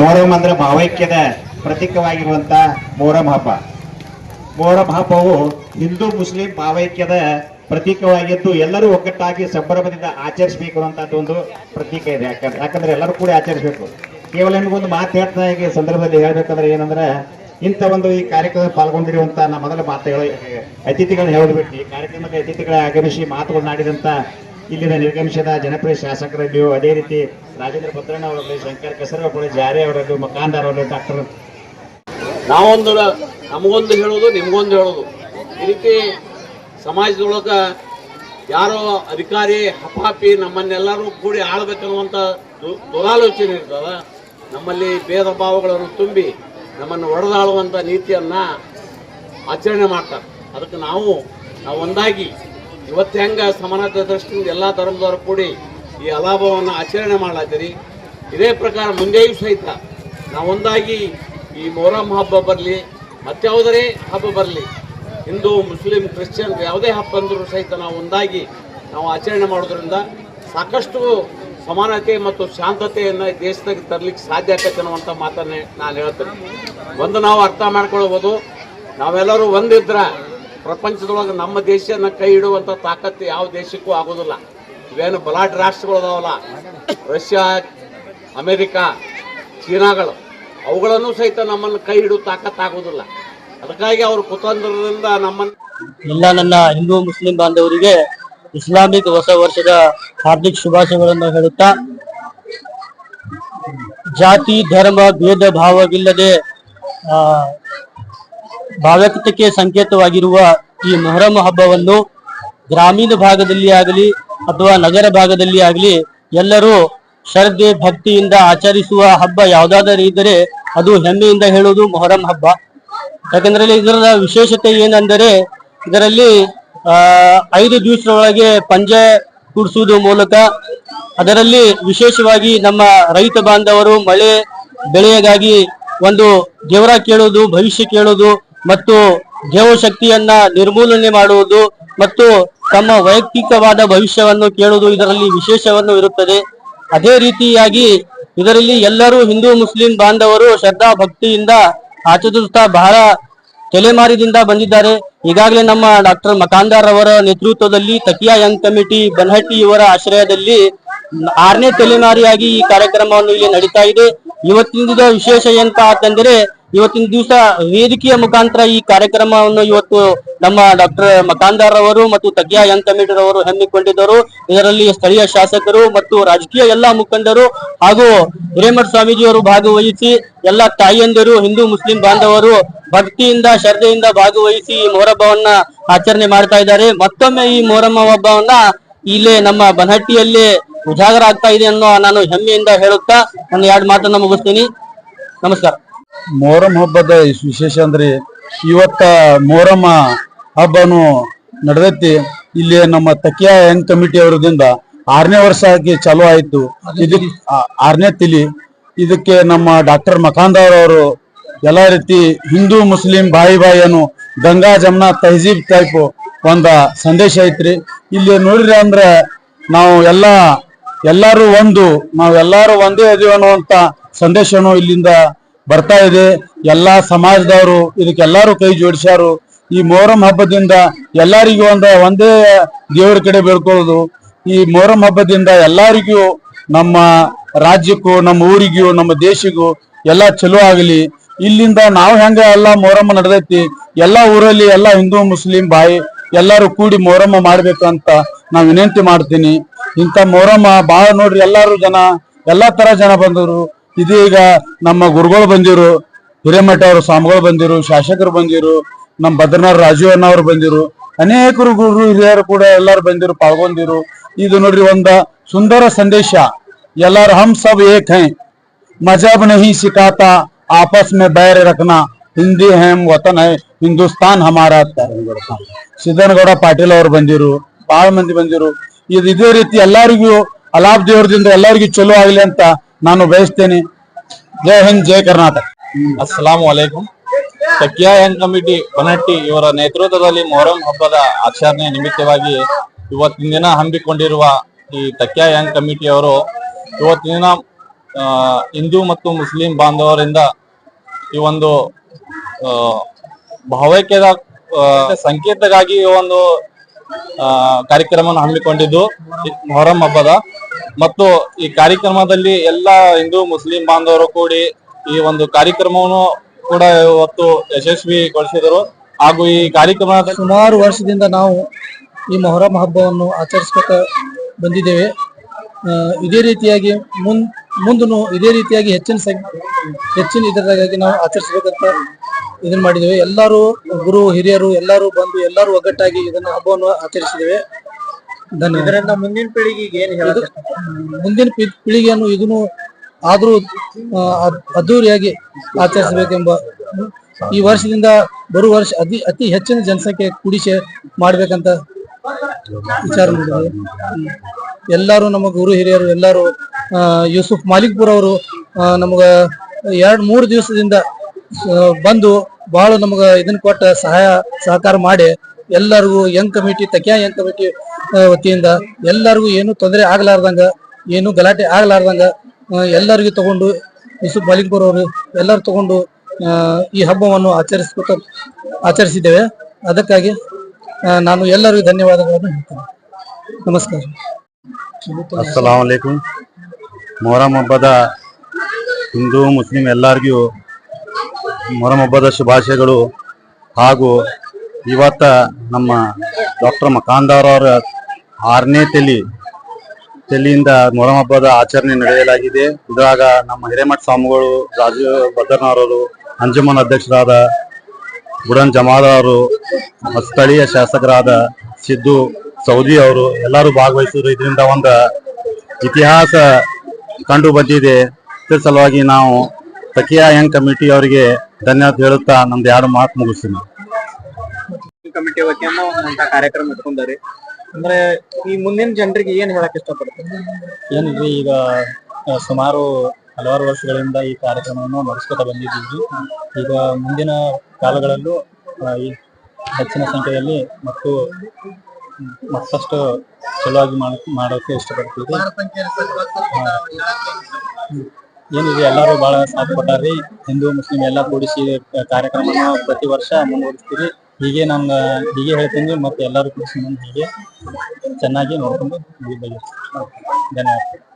ಮೊಹರಂ ಅಂದ್ರೆ ಭಾವೈಕ್ಯದ ಪ್ರತೀಕವಾಗಿರುವಂತ ಮೊಹರಂ ಹಬ್ಬ ಮೊಹರಂ ಹಬ್ಬವು ಹಿಂದೂ ಮುಸ್ಲಿಂ ಭಾವೈಕ್ಯದ ಪ್ರತೀಕವಾಗಿದ್ದು ಎಲ್ಲರೂ ಒಗ್ಗಟ್ಟಾಗಿ ಸಂಭ್ರಮದಿಂದ ಆಚರಿಸಬೇಕು ಅನ್ನುವಂಥದ್ದು ಒಂದು ಪ್ರತೀಕ ಇದೆ. ಯಾಕಂದ್ರೆ ಯಾಕಂದ್ರೆ ಎಲ್ಲರೂ ಕೂಡ ಆಚರಿಸಬೇಕು. ಕೇವಲ ನಿಮಗೊಂದು ಮಾತು ಹೇಳ್ತಾ ಈ ಸಂದರ್ಭದಲ್ಲಿ ಹೇಳ್ಬೇಕಂದ್ರೆ ಏನಂದ್ರೆ ಇಂಥ ಒಂದು ಈ ಕಾರ್ಯಕ್ರಮದಲ್ಲಿ ಪಾಲ್ಗೊಂಡಿರುವಂತ ನಮ್ಮ ಮೊದಲ ಮಾತುಗಳು, ಅತಿಥಿಗಳನ್ನ ಹೇಳ್ಬಿಟ್ಟು ಈ ಕಾರ್ಯಕ್ರಮಕ್ಕೆ ಅತಿಥಿಗಳ ಆಗಮಿಸಿ ಮಾತುಗಳನ್ನಾಡಿದಂತ ಇಲ್ಲಿನ ನಿರ್ಗಮಿಸಿದ ಜನಪ್ರಿಯ ಶಾಸಕರಲ್ಲಿಯೂ ಅದೇ ರೀತಿ ರಾಜೇಂದ್ರ ಭದ್ರಣ್ಣ ಅವರಲ್ಲಿ ಶಂಕರ್ ಕೆಸರಗೊಪ್ಪಳಿ ಜಾರಿ ಅವರಲ್ಲೂ ಮಕಾಂದಾರ್ ಅವರಲ್ಲಿ ಡಾಕ್ಟರ್ ನಾವೊಂದು ನಮಗೊಂದು ಹೇಳೋದು ನಿಮಗೊಂದು ಹೇಳೋದು ಈ ರೀತಿ ಸಮಾಜದೊಳಗ ಯಾರೋ ಅಧಿಕಾರಿ ಹಪಾಪಿ ನಮ್ಮನ್ನೆಲ್ಲರೂ ಕೂಡಿ ಆಳ್ಬೇಕನ್ನುವಂಥ ದುರಾಲೋಚನೆ ಇರ್ತದ. ನಮ್ಮಲ್ಲಿ ಭೇದ ಭಾವಗಳನ್ನು ತುಂಬಿ ನಮ್ಮನ್ನು ಒಡೆದಾಳುವಂಥ ನೀತಿಯನ್ನು ಆಚರಣೆ ಮಾಡ್ತಾರೆ. ಅದಕ್ಕೆ ನಾವು ನಾವು ಒಂದಾಗಿ ಇವತ್ತು ಹೆಂಗ ಸಮಾನತೆ ದೃಷ್ಟಿಯಿಂದ ಎಲ್ಲ ಧರ್ಮದವರು ಕೂಡಿ ಈ ಅಲಾಭವನ್ನು ಆಚರಣೆ ಮಾಡ್ಲಾತೀರಿ ಇದೇ ಪ್ರಕಾರ ಮುಂದೆಯೂ ಸಹಿತ ನಾವೊಂದಾಗಿ ಈ ಮೊಹರಂ ಹಬ್ಬ ಬರಲಿ ಮತ್ಯಾವುದರೇ ಹಬ್ಬ ಬರಲಿ, ಹಿಂದೂ, ಮುಸ್ಲಿಂ, ಕ್ರಿಶ್ಚಿಯನ್ ಯಾವುದೇ ಹಬ್ಬ ಅಂದರೂ ಸಹಿತ ನಾವು ಒಂದಾಗಿ ನಾವು ಆಚರಣೆ ಮಾಡೋದ್ರಿಂದ ಸಾಕಷ್ಟು ಸಮಾನತೆ ಮತ್ತು ಶಾಂತತೆಯನ್ನು ದೇಶದಾಗ ತರಲಿಕ್ಕೆ ಸಾಧ್ಯ ಆಕೈತೆ ಅನ್ನುವಂಥ ಮಾತನ್ನೇ ನಾನು ಹೇಳ್ತೇನೆ. ಒಂದು ನಾವು ಅರ್ಥ ಮಾಡ್ಕೊಳ್ಬೋದು. ನಾವೆಲ್ಲರೂ ಒಂದಿದ್ರ ಪ್ರಪಂಚದೊಳಗೆ ನಮ್ಮ ದೇಶನ ಕೈ ಇಡುವಂಥ ತಾಕತ್ತು ಯಾವ ದೇಶಕ್ಕೂ ಆಗೋದಿಲ್ಲ. ಇವೇನು ಬಲಾಢ್ಯ ರಾಷ್ಟ್ರಗಳು ಅದಾವಲ್ಲ? ರಷ್ಯಾ, ಅಮೇರಿಕಾ, ಚೀನಾಗಳು, ಅವುಗಳನ್ನು ಸಹಿತ ನಮ್ಮನ್ನು ಕೈ ಹಿಡಿದು ತಾಕತ್ತಾಗೋದಿಲ್ಲ ಅದಕ್ಕಾಗಿ ಅವರು ಕುತಂತ್ರದಿಂದ ನಮ್ಮನ್ನು ಎಲ್ಲ ನನ್ನ ಹಿಂದೂ ಮುಸ್ಲಿಂ ಬಾಂಧವರಿಗೆ ಇಸ್ಲಾಮಿಕ್ ಹೊಸ ವರ್ಷದ ಹಾರ್ದಿಕ ಶುಭಾಶಯಗಳನ್ನು ಹೇಳುತ್ತಾ, ಜಾತಿ, ಧರ್ಮ, ಭೇದ, ಭಾವವಿಲ್ಲದೆ ಭಾವೈಕ್ಯತೆಗೆ ಸಂಕೇತವಾಗಿರುವ ಈ ಮೊಹರಂ ಹಬ್ಬವನ್ನು ಗ್ರಾಮೀಣ ಭಾಗದಲ್ಲಿ ಆಗಲಿ ಅಥವಾ ನಗರ ಭಾಗದಲ್ಲಿ ಆಗಲಿ ಎಲ್ಲರೂ ಶ್ರದ್ಧೆ, ಭಕ್ತಿಯಿಂದ ಆಚರಿಸುವ ಹಬ್ಬ ಯಾವುದಾದರೂ ಇದ್ದರೆ ಅದು ಹೆಮ್ಮೆಯಿಂದ ಹೇಳುವುದು ಮೊಹರಂ ಹಬ್ಬ. ಯಾಕಂದ್ರೆ ಇದರ ವಿಶೇಷತೆ ಏನಂದರೆ ಇದರಲ್ಲಿ ಐದು ದಿವಸದೊಳಗೆ ಪಂಜೆ ಕೂಡಿಸುವುದು ಮೂಲಕ ಅದರಲ್ಲಿ ವಿಶೇಷವಾಗಿ ನಮ್ಮ ರೈತ ಬಾಂಧವರು ಮಳೆ ಬೆಳೆಯಗಾಗಿ ಒಂದು ದೇವರ ಕೇಳೋದು, ಭವಿಷ್ಯ ಕೇಳುವುದು ಮತ್ತು ದೇವಶಕ್ತಿಯನ್ನ ನಿರ್ಮೂಲನೆ ಮಾಡುವುದು ಮತ್ತು ತಮ್ಮ ವೈಯಕ್ತಿಕವಾದ ಭವಿಷ್ಯವನ್ನು ಕೇಳುವುದು ಇದರಲ್ಲಿ ವಿಶೇಷವನ್ನು ಇರುತ್ತದೆ. ಅದೇ ರೀತಿಯಾಗಿ ಇದರಲ್ಲಿ ಎಲ್ಲರೂ ಹಿಂದೂ ಮುಸ್ಲಿಂ ಬಾಂಧವರು ಶ್ರದ್ಧಾ ಭಕ್ತಿಯಿಂದ ಆಚರಿಸುತ್ತಾ ಬಹಳ ತಲೆಮಾರಿದಿಂದ ಬಂದಿದ್ದಾರೆ. ಈಗಾಗಲೇ ನಮ್ಮ ಡಾಕ್ಟರ್ ಮಕಾಂದಾರ್ ಅವರ ನೇತೃತ್ವದಲ್ಲಿ ತಕಿಯಾ ಯಂಗ್ ಕಮಿಟಿ ಬನ್ಹಟ್ಟಿ ಇವರ ಆಶ್ರಯದಲ್ಲಿ ಆರನೇ ತಲೆಮಾರಿಯಾಗಿ ಈ ಕಾರ್ಯಕ್ರಮವನ್ನು ಇಲ್ಲಿ ನಡೀತಾ ಇದೆ. ಇವತ್ತಿನ ವಿಶೇಷ ಏನಪ್ಪಾ ಅಂತಂದ್ರೆ ಇವತ್ತಿನ ದಿವಸ ವೇದಿಕೆಯ ಮುಖಾಂತರ ಈ ಕಾರ್ಯಕ್ರಮವನ್ನು ಇವತ್ತು ನಮ್ಮ ಡಾಕ್ಟರ್ ಮಕಾಂದಾರ್ ಅವರು ಮತ್ತು ತಗಿಯಾ ಯಂಗ್ ಕಮಿಟಿ ಅವರು ಹಮ್ಮಿಕೊಂಡಿದ್ದರು. ಇದರಲ್ಲಿ ಸ್ಥಳೀಯ ಶಾಸಕರು ಮತ್ತು ರಾಜಕೀಯ ಎಲ್ಲಾ ಮುಖಂಡರು ಹಾಗೂ ಹಿರೇಮಠ ಸ್ವಾಮೀಜಿಯವರು ಭಾಗವಹಿಸಿ ಎಲ್ಲ ತಾಯಿಯಂದಿರು, ಹಿಂದೂ, ಮುಸ್ಲಿಂ ಬಾಂಧವರು ಭಕ್ತಿಯಿಂದ, ಶ್ರದ್ಧೆಯಿಂದ ಭಾಗವಹಿಸಿ ಈ ಮೊಹರಬ್ಬವನ್ನ ಆಚರಣೆ ಮಾಡ್ತಾ ಇದ್ದಾರೆ. ಮತ್ತೊಮ್ಮೆ ಈ ಮೊಹರಮ್ಮ ಹಬ್ಬವನ್ನ ಇಲ್ಲೇ ನಮ್ಮ ಬನಹಟ್ಟಿಯಲ್ಲಿ ಉಜಾಗರ ಆಗ್ತಾ ಇದೆ ಅನ್ನೋ ನಾನು ಹೆಮ್ಮೆಯಿಂದ ಹೇಳುತ್ತಾ ನನ್ನ ಎರಡು ಮಾತನ್ನ ಮುಗಿಸ್ತೀನಿ. ನಮಸ್ಕಾರ. ಮೊಹರಂ ಹಬ್ಬದ ವಿಶೇಷ ಅಂದ್ರೆ ಇವತ್ತ ಮೊಹರಂ ಹಬ್ಬನು ನಡೆದೈತಿ. ಇಲ್ಲಿ ನಮ್ಮ ತಕಿಯಾ ಯಂಗ್ ಕಮಿಟಿ ಅವರದಿಂದ ಆರನೇ ವರ್ಷ ಆಗಿ ಚಾಲೂ ಆಯ್ತು. ಇದಕ್ ಆರನೇ ತಿಲಿ. ಇದಕ್ಕೆ ನಮ್ಮ ಡಾಕ್ಟರ್ ಮಕಾಂದಾರ್ ಅವರು ಎಲ್ಲಾ ರೀತಿ ಹಿಂದೂ, ಮುಸ್ಲಿಂ ಬಾಯಿ ಬಾಯಿಯನ್ನು ಗಂಗಾ ಜಮುನಾ ತಹಜೀಬ್ ಟೈಪ್ ಒಂದ ಸಂದೇಶ ಐತ್ರಿ. ಇಲ್ಲಿ ನೋಡ್ರಿ ಅಂದ್ರೆ ನಾವು ಎಲ್ಲ, ಎಲ್ಲಾರು ಒಂದು, ನಾವೆಲ್ಲರೂ ಒಂದೇ ಅದೀವಿ ಅನ್ನುವಂತ ಸಂದೇಶನು ಇಲ್ಲಿಂದ ಬರ್ತಾ ಇದೆ. ಎಲ್ಲಾ ಸಮಾಜದವರು ಇದಕ್ಕೆಲ್ಲರೂ ಕೈ ಜೋಡಿಸ್ಯಾರು. ಈ ಮೊಹರಂ ಹಬ್ಬದಿಂದ ಎಲ್ಲರಿಗೂ ಒಂದ ಒಂದೇ ದೇವರ ಕಡೆ ಬೇಡ್ಕೊಳ್ಳೋದು. ಈ ಮೊಹರಂ ಹಬ್ಬದಿಂದ ಎಲ್ಲರಿಗೂ ನಮ್ಮ ರಾಜ್ಯಕ್ಕೂ, ನಮ್ಮ ಊರಿಗೂ, ನಮ್ಮ ದೇಶಕ್ಕೂ ಎಲ್ಲ ಚಲೋ ಆಗಲಿ. ಇಲ್ಲಿಂದ ನಾವು ಹೆಂಗ ಎಲ್ಲ ಮೊಹರಮ್ಮ ನಡೆದೈತಿ, ಎಲ್ಲಾ ಊರಲ್ಲಿ ಎಲ್ಲ ಹಿಂದೂ, ಮುಸ್ಲಿಂ ಬಾಯಿ ಎಲ್ಲರೂ ಕೂಡಿ ಮೊಹರಮ್ಮ ಅಂತ ನಾವು ವಿನಂತಿ ಮಾಡ್ತೀನಿ. ಇಂಥ ಮೊಹರಮ್ಮ ಬಹಳ ನೋಡ್ರಿ, ಎಲ್ಲಾರು ಜನ, ಎಲ್ಲಾ ತರ ಜನ ಬಂದರು. ಇದೀಗ ನಮ್ಮ ಗುರುಗಳು ಬಂದಿರು, ಹಿರೇಮಠ ಅವರು, ಸ್ವಾಮಿಗಳು ಬಂದಿರು, ಶಾಸಕರು ಬಂದಿರು, ನಮ್ಮ ಭದ್ರನಾಥ ರಾಜೀವ್ ಅವರು ಬಂದಿರು, ಅನೇಕರು ಗುರು ಹಿರಿಯರು ಕೂಡ ಎಲ್ಲರೂ ಬಂದಿರು, ಪಾಲ್ಗೊಂಡಿರು. ಇದು ನೋಡ್ರಿ ಒಂದು ಸುಂದರ ಸಂದೇಶ. ಎಲ್ಲಾರು ಹಮ್ ಸಬ್ ಏಕ್ ಹೈ. ಮಜಬ್ ನಹಿ ಸಿಕಾತ, ಆಪಸ್ ಮೇ ಬೈರ್ ರಕ್ನ. ಹಿಂದಿ ಹೇಮ್ ವತನ್ ಹೈ, ಹಿಂದೂಸ್ತಾನ್ ಹಮಾರ ಸಿದ್ದನಗೌಡ ಪಾಟೀಲ್ ಅವರು ಬಂದಿರು ಬಹಳ ಮಂದಿ ಬಂದಿರು. ಇದು ಇದೇ ರೀತಿ ಎಲ್ಲರಿಗೂ ಅಲಾಬ್ ದೇವ್ರದಿಂದ ಎಲ್ಲರಿಗೂ ಚಲೋ ಆಗಲಿ ಅಂತ ನಾನು ಬಯಸ್ತೇನೆ. ಜೈ ಹಿಂದ್ ಜೈ ಕರ್ನಾಟಕ. ಅಸ್ಸಲಾಂ ವಲೈಕುಂ ತಕಿಯಾ ಯಂಗ್ ಕಮಿಟಿ ಬನಹಟ್ಟಿ ಇವರ ನೇತೃತ್ವದಲ್ಲಿ ಮೊಹರಂ ಹಬ್ಬದ ಆಚರಣೆ ನಿಮಿತ್ತವಾಗಿ ಇವತ್ತಿನ ದಿನ ಹಮ್ಮಿಕೊಂಡಿರುವ ಈ ತಕ್ಯಾ ಯಂಗ್ ಕಮಿಟಿಯವರು ಇವತ್ತಿನ ದಿನ ಹಿಂದೂ ಮತ್ತು ಮುಸ್ಲಿಂ ಬಾಂಧವರಿಂದ ಈ ಒಂದು ಭಾವೈಕ್ಯದ ಆ, ಸಂಕೇತಗಾಗಿ ಈ ಒಂದು ಕಾರ್ಯಕ್ರಮವನ್ನು ಹಮ್ಮಿಕೊಂಡಿದ್ದು ಮೊಹರಂ ಹಬ್ಬದ. ಮತ್ತು ಈ ಕಾರ್ಯಕ್ರಮದಲ್ಲಿ ಎಲ್ಲ ಹಿಂದೂ, ಮುಸ್ಲಿಂ ಬಾಂಧವರು ಕೂಡಿ ಈ ಒಂದು ಕಾರ್ಯಕ್ರಮವನ್ನು ಕೂಡ ಇವತ್ತು ಯಶಸ್ವಿಗೊಳಿಸಿದರು. ಹಾಗೂ ಈ ಕಾರ್ಯಕ್ರಮ ಸುಮಾರು ವರ್ಷದಿಂದ ನಾವು ಈ ಮೊಹರಂ ಹಬ್ಬವನ್ನು ಆಚರಿಸ್ಕೊತ ಬಂದಿದ್ದೇವೆ. ಇದೇ ರೀತಿಯಾಗಿ ಮುಂದ್ ಮುಂದೂ ಇದೇ ರೀತಿಯಾಗಿ ಹೆಚ್ಚಿನ ಹೆಚ್ಚಿನ ಇದರಾಗಿ ನಾವು ಆಚರಿಸ್ಬೇಕಂತ ಇದನ್ನ ಮಾಡಿದ್ದೇವೆ. ಎಲ್ಲರೂ ಗುರು, ಹಿರಿಯರು ಎಲ್ಲರೂ ಬಂದು ಎಲ್ಲರೂ ಒಗ್ಗಟ್ಟಾಗಿ ಇದನ್ನ ಹಬ್ಬವನ್ನು ಆಚರಿಸಿದ್ದೇವೆ. ಇದರಿಂದ ಮುಂದಿನ ಪೀಳಿಗೆಗೆ ಏನು ಮುಂದಿನ ಪೀ- ಪೀಳಿಗೆಯನ್ನು ಇದನ್ನು ಆದರೂ ಅದ್ದೂರಿಯಾಗಿ ಆಚರಿಸಬೇಕೆಂಬ ಈ ವರ್ಷದಿಂದ ಬರುವ ವರ್ಷ ಅತಿ ಅತಿ ಹೆಚ್ಚಿನ ಜನಸಂಖ್ಯೆ ಕೂಡಿಸಿ ಮಾಡ್ಬೇಕಂತ ವಿಚಾರ ಮಾಡಿದ್ವಿ ಎಲ್ಲಾರು ನಮ್ಮ ಗುರು ಹಿರಿಯರು ಎಲ್ಲರೂ ಯೂಸುಫ್ ಮಾಲಿಕ್ಪುರ್ ಅವರು ನಮಗ ಎರಡ್ ಮೂರು ದಿವಸದಿಂದ ಬಂದು ಬಹಳ ನಮಗ ಇದನ್ನ ಕೊಟ್ಟ ಸಹಾಯ ಸಹಕಾರ ಮಾಡಿ ಎಲ್ಲರಿಗೂ young committee Takya young committee ವತಿಯಿಂದ ಎಲ್ಲರಿಗೂ ಏನು ತೊಂದರೆ ಆಗ್ಲಾರ್ದಂಗ, ಏನು ಗಲಾಟೆ ಆಗ್ಲಾರ್ದಂಗ ಎಲ್ಲರಿಗೂ ತಗೊಂಡು ಯೂಸುಫ್ ಮಾಲಿಕ್ಪುರ್ ಅವರು ಎಲ್ಲರೂ ತಗೊಂಡು ಈ ಹಬ್ಬವನ್ನು ಆಚರಿಸ್ಕೊತ ಆಚರಿಸಿದ್ದೇವೆ. ಅದಕ್ಕಾಗಿ ನಾನು ಎಲ್ಲರಿಗೂ ಧನ್ಯವಾದಗಳನ್ನು ಹೇಳ್ತೇನೆ. ನಮಸ್ಕಾರ. ಅಸ್ಸಲಾಂ ಮೊಹರಂ ಹಬ್ಬದ ಹಿಂದೂ, ಮುಸ್ಲಿಂ ಎಲ್ಲರಿಗೂ ಮೊಹರಂ ಹಬ್ಬದ ಶುಭಾಶಯಗಳು. ಹಾಗೂ ಇವತ್ತ ನಮ್ಮ ಡಾಕ್ಟರ್ ಮಕಾಂದಾರ್ ಅವರ ಆರನೇ ತಲಿ, ತಲಿಯಿಂದ ಮೊಹರಂ ಹಬ್ಬದ ಆಚರಣೆ ನಡೆಯಲಾಗಿದೆ. ಇದ್ರಾಗ ನಮ್ಮ ಹಿರೇಮಠ ಸ್ವಾಮಿಗಳು ರಾಜು ಭದ್ರನವರು ಅಂಜುಮನ್ ಅಧ್ಯಕ್ಷರಾದ ಬುಡನ್ ಜಮಾದವರು ಸ್ಥಳೀಯ ಶಾಸಕರಾದ ಸಿದ್ದು ಸೌದಿ ಅವರು, ಎಲ್ಲರೂ ಭಾಗವಹಿಸಿದ್ರು. ಇದರಿಂದ ಒಂದು ಇತಿಹಾಸ ಕಂಡು ಬಂದಿದೆ. ಇದರ ಸಲುವಾಗಿ ನಾವು ತಕಿಯಾ ಯಂಗ್ ಕಮಿಟಿ ಅವರಿಗೆ ಧನ್ಯವಾದ ಹೇಳುತ್ತಾ ನಮ್ದು ಎರಡು ಮಾತು ಮುಗಿಸ್ತೀನಿ. ಕಮಿಟಿ ವತಿಯಿಂದ ಕಾರ್ಯಕ್ರಮ ಇಟ್ಕೊಂಡಾರಿ. ಅಂದ್ರೆ ಈ ಮುಂದಿನ ಜನರಿಗೆ ಏನ್ ಹೇಳಕ್ ಇಷ್ಟಪಡ್ತೀನಿ ಏನ್ರಿ ಈಗ ಸುಮಾರು ಹಲವಾರು ವರ್ಷಗಳಿಂದ ಈ ಕಾರ್ಯಕ್ರಮವನ್ನು ನಡೆಸ್ಕೊತಾ ಬಂದಿದ್ದೀವಿ. ಈಗ ಮುಂದಿನ ಕಾಲಗಳಲ್ಲೂ ಈ ಹೆಚ್ಚಿನ ಸಂಖ್ಯೆಯಲ್ಲಿ ಮತ್ತು ಮತ್ತಷ್ಟು ಚಲೋವಾಗಿ ಮಾಡ, ಮಾಡೋಕೆ ಇಷ್ಟಪಡ್ತೀವಿ. ಏನಿದೆ, ಎಲ್ಲರೂ ಬಹಳ ಸಾಥ್ ಕೊಟ್ಟಾರ್ರಿ. ಹಿಂದೂ, ಮುಸ್ಲಿಂ ಎಲ್ಲ ಕೂಡಿಸಿ ಕಾರ್ಯಕ್ರಮವನ್ನು ಪ್ರತಿ ವರ್ಷ ಮುಂದುವರಿಸ್ತೀವಿ. ಹೀಗೆ ನಾನು ಹೀಗೆ ಹೇಳ್ತೀನಿ ಮತ್ತೆ ಎಲ್ಲರೂ ಕೂಡ ಹೀಗೆ ಚೆನ್ನಾಗಿ ನೋಡ್ಕೊಂಡು ಮುಗಿಬೇಕು ಧನ್ಯವಾದ